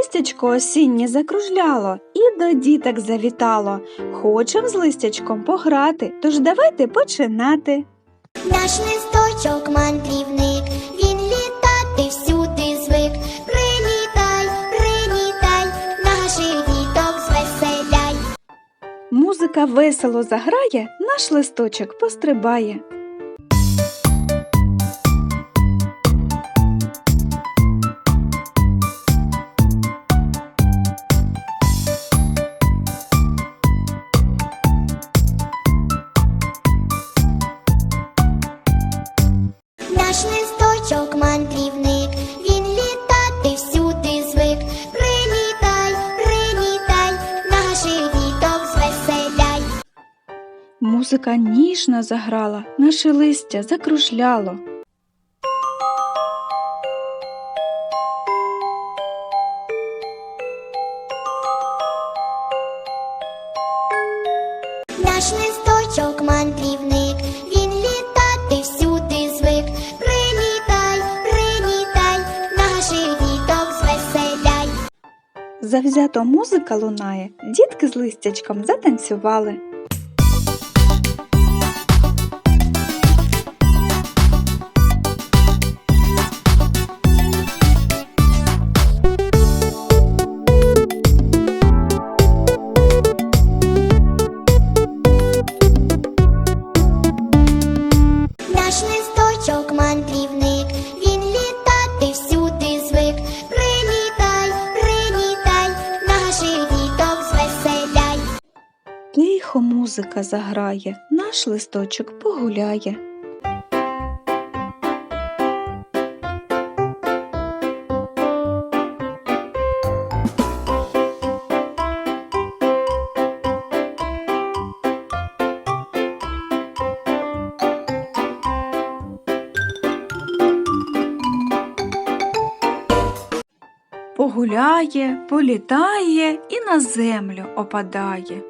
листячко осіннє закружляло і до діток завітало. Хочем з листячком пограти, тож давайте починати. Наш листочок мандрівник, він літати всюди звик. Прилітай, прилітай, наших діток звеселяй. Музика весело заграє, наш листочок пострибає. Музика ніжно заграла, наше листя закружляло. Наш листочок мандрівник, він літати всюди звик. Прилітай, прилітай, наших діток звеселяй. Завзято музика лунає, дітки з листячком затанцювали. Тихо музика заграє, наш листочок погуляє. Погуляє, політає і на землю опадає.